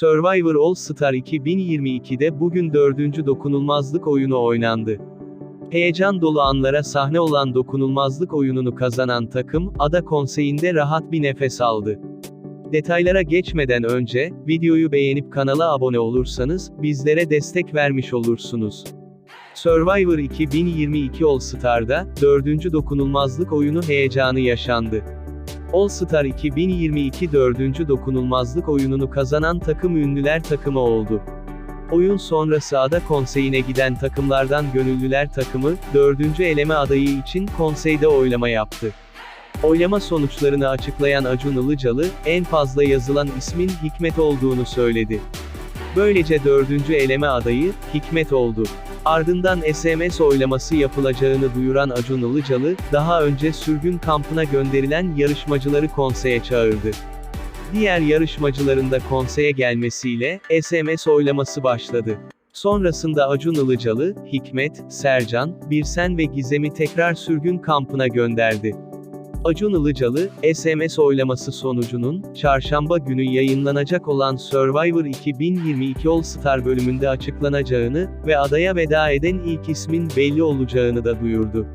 Survivor All Star 2022'de bugün dördüncü dokunulmazlık oyunu oynandı. Heyecan dolu anlara sahne olan dokunulmazlık oyununu kazanan takım, ada konseyinde rahat bir nefes aldı. Detaylara geçmeden önce, videoyu beğenip kanala abone olursanız, bizlere destek vermiş olursunuz. Survivor 2022 All Star'da, dördüncü dokunulmazlık oyunu heyecanı yaşandı. All Star 2022 dördüncü dokunulmazlık oyununu kazanan takım ünlüler takımı oldu. Oyun sonrası ada konseyine giden takımlardan gönüllüler takımı, dördüncü eleme adayı için konseyde oylama yaptı. Oylama sonuçlarını açıklayan Acun Ilıcalı, en fazla yazılan ismin Hikmet olduğunu söyledi. Böylece dördüncü eleme adayı, Hikmet oldu. Ardından SMS oylaması yapılacağını duyuran Acun Ilıcalı, daha önce sürgün kampına gönderilen yarışmacıları konseye çağırdı. Diğer yarışmacıların da konseye gelmesiyle, SMS oylaması başladı. Sonrasında Acun Ilıcalı, Hikmet, Sercan, Birsen ve Gizem'i tekrar sürgün kampına gönderdi. Acun Ilıcalı, SMS oylaması sonucunun, çarşamba günü yayınlanacak olan Survivor 2022 All Star bölümünde açıklanacağını ve adaya veda eden ilk ismin belli olacağını da duyurdu.